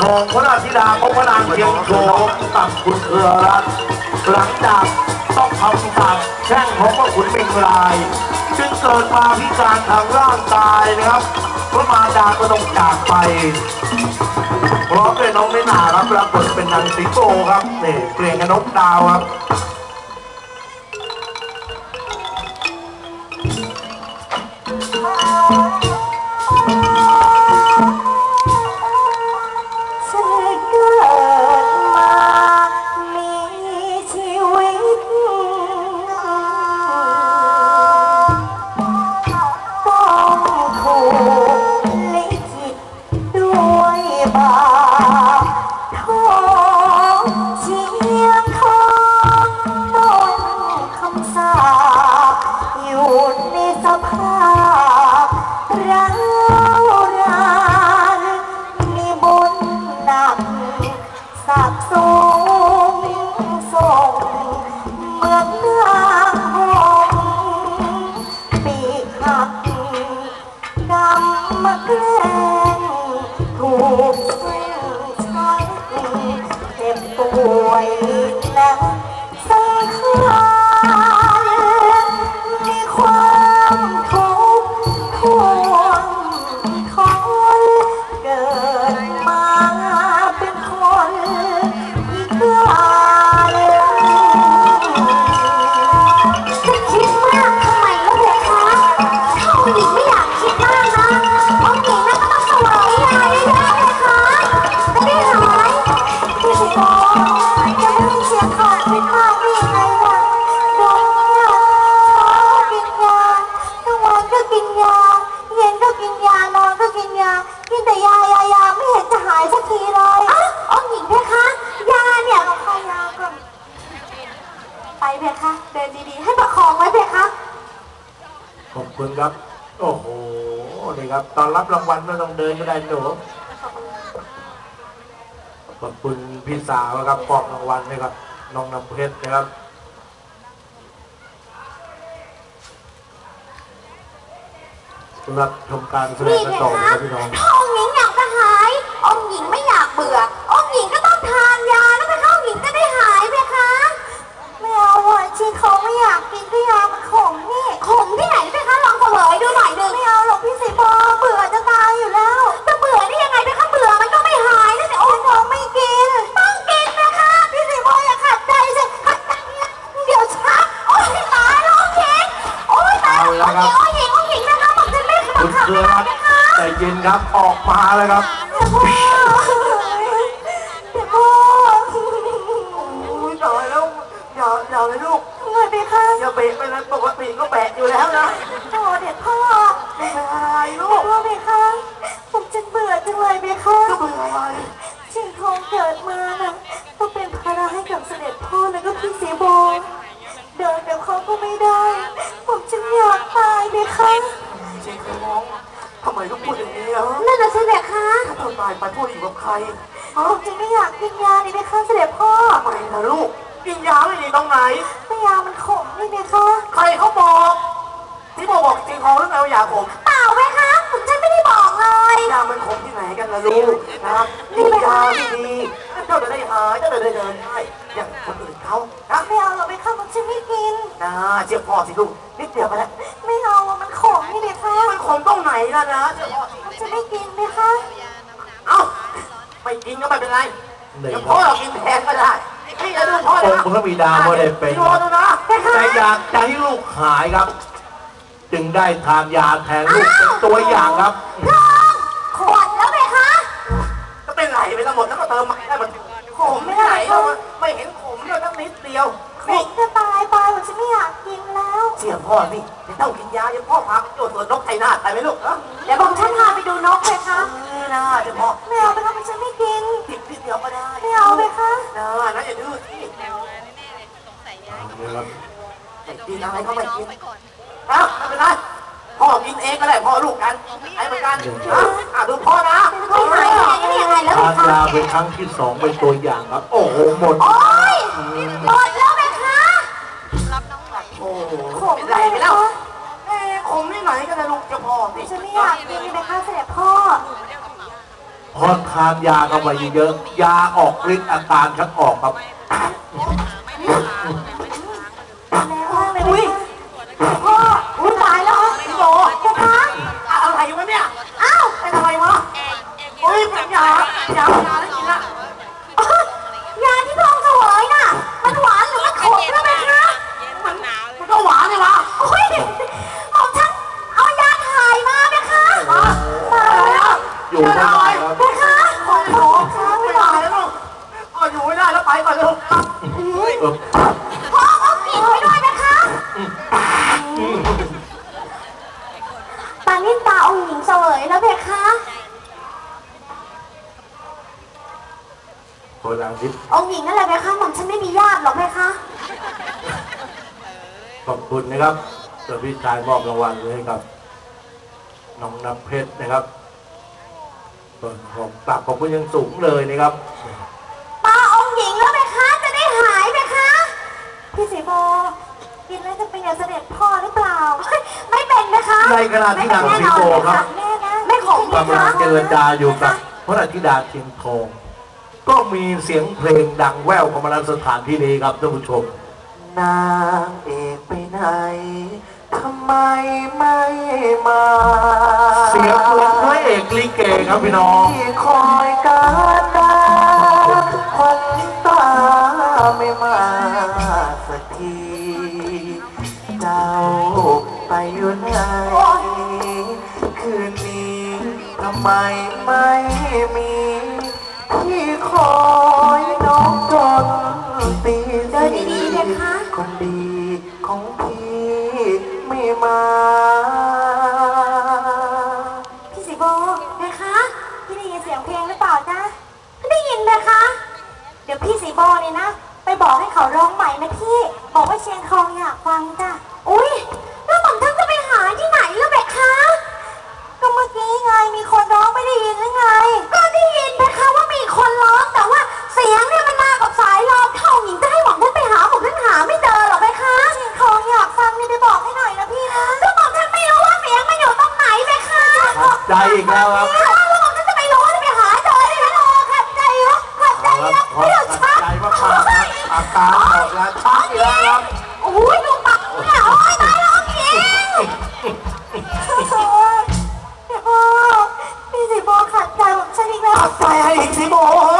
ทองพระราชธิดาของพระนางเทียงโฉมตับขุนเอือรัตน์หลังจากต้องทำสาปแช่งของพระขุนเมงราย จึงเกิดมาพิการทางร่างกายนะครับพระมาดาก็ต้องจากไปพร้อมด้วยน้องไม่นาครับรับบทเป็นนางสิงโตครับนี่เปลี่ยนกับนกดาวครับ อบคุณครับ โอ้โหนี่ครับ ตอนรับรางวัลไม่ต้องเดินก็ได้หนูขอบคุณพี่สาวครับมอบรางวัลนะครับ น้องน้ำเพชรนะครับรับชมการแสดงต่อคะนะพี่น้องถ้าองหญิงอยากจะหาย องหญิงไม่อยากเบื่อ เครือนะรัตเพน์คะใจเย็นครับออกมาแล้วครับเดี๋ยวพ่อเดี๋ยวพ่ออุ้ยตายแล้วอย่าอย่าเลยลูก เงินไปค่ะอย่าเบะไปนะปกติก็แบะอยู่แล้วนะ โอ้เด็กพ่อ มต้องพูดอย่างนี้อะนั่นน่ะใช่ไหมคะถ้าเธอตายไปพ่ออยู่กับใครผมจะไม่อยากกินยานี่ไปค่ะเสด็จพ่อ ทำไมล่ะลูก กินยาไม่ดีตรงไหน ไม่ยามันขมนี่ไหมคะใครเขาบอก ที่บอกบอกจริงของหรือไงว่ายาขมเปล่าไหมคะผมฉันไม่ได้บอกเลยยามันขมที่ไหนกันล่ะลูกนะกินยาดีๆเจ้าจะได้หายเจ้าจะได้เดินได้อย่างคนอื่นเขานะไม่เอาหรอกไปค่ะผมฉันไม่กินนะเชื่อพ่อสิลูกนิดเดียวไปแล้ว ขมตรงไหนล่ะนะเชื่อพ่อสิผมจะไม่กินไหมคะเอ้าไม่กินก็ไม่เป็นไรเดี๋ยวพ่อเรากินแทนก็ได้นี่จะดูพ่อองค์พระบิดาไม่ได้เป็นดูดูนะแต่อยากจะให้ลูกหายครับ จึงได้ทานยาแทนลูกเป็นตัวอย่างครับลองขวดแล้วไหมคะก็เป็นไหลไปทั้งหมดแล้วก็เติมใหม่ได้หมดขมไม่ไหนเราไม่เห็นขมเลยตั้งนิดเดียว ขนี่มจะตายไปผมจะไม่อยากกินแล้วเชื่อพ่อนี่จะต้องกินยาเดี๋ยวพ่อพาไปตรวจสวนนกไทยนาไปไหมลูกเออเดี๋ยวผมฉันพาไปดูนกเลยคะนี่นะเดี๋ยวพ่อไม่เอาไปค่ะผมจะไม่กินติดนิดเดียวก็ได้ไม่เอาเลยคะนะนะอย่าดื้อสิไม่กินอะไรก็ไม่กินเอ้าไม่เป็นไรพ่อกินเองก็ได้พ่อลูกกันไอ้เหมือนกันอะอะดูพ่อนะไม่หายยังไงก็ยังไงแล้วทานคะยาเป็นครั้งที่สองเป็นตัวอย่างครับ โอ้โหหมดโอ๊ยหมด ไหนกันนะลูกจะพ่อสิฉันไม่อยากกินเลยนะคะเสด็จพ่อพพอทานยาเข้าไปเยอะๆยาออกฤทธิ์อาการชักออกครับอุ้ยพ่ออุ้ยตายแล้วพี่โบคุณคะอะไรวะเนี่ย อ้าวเป็นอะไรวะโอ้ยเป็นยายายา เออพ่อเอากลิ่นไปด้วยไหมคะตานิตาองค์หญิงเสวยแล้วเพคะคนละทิศองค์หญิงนั่นแหละเพคะหม่อมฉันไม่มีญาติหรอกเพคะขอบคุณนะครับเจ้าพี่ชายมอบรางวัลเลยให้กับน้องน้ำเพชรนะครับส่วนของกลับขอบคุณยังสูงเลยนะครับ ตาองค์หญิงแล้วเพคะ จะได้หายเพคะ พี่สีโบ กินแล้วจะเป็นอย่างเสด็จพ่อหรือเปล่า ไม่เป็นเพคะในขณะที่นางสีโบครับแน่นะไม่ขมเพกำลัคะงเจรจาอยู่กับพระราธิดาเชียงทองก็มีเสียงเพลงดังแว่วเข้ามาในสถานที่นี้ครับท่านผู้ชม นางเอกไปไหนทำไมไม่มา เสียงเพลงพระเอกลิเกครับพี่น้อง จ้าไปอยู่ไหนคืนนี้ทำไมไม่มีที่คอยน้องจนตีเดินดีๆเพคะ คนดีของพี่ไม่มาพี่สีโบเพคะพี่ได้ยินเสียงเพลงหรือเปล่าจ๊ะได้ยินเพคะ เดี๋ยวพี่สีโบเนี่ยนะ ไปบอกให้เขาร้องใหม่นะพี่ บอกว่าเชียงทองอยากฟังจ้ะ ใจอีกแล้วครับแล้วหม่อมท่านจะไปรู้จะไปหาเจอได้ไหมล่ะขัดใจวะขัดใจเอานะครับพอไม่ต้องขัชัดกใจมากๆครับอาการออกแล้วชักอีกแล้วครับโอ้ยดูปากเนี่ยโอ้ยตายแล้วพี่โอ้ยเดี๋ยวพ่อพี่สิโบขัดใจผมฉันอีกแล้วขัดใจอะไรอีกสิโบเห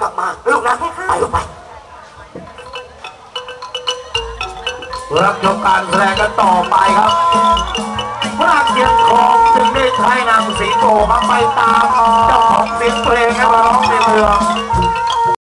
กลับมาลูกนะไปลูกไปรับชมการแสดงกันต่อไปครับพระเกียงของจึงได้ใช้นางสีโตครับไปตามเจ้าของเสียงเพลงให้มาร้องในเมือง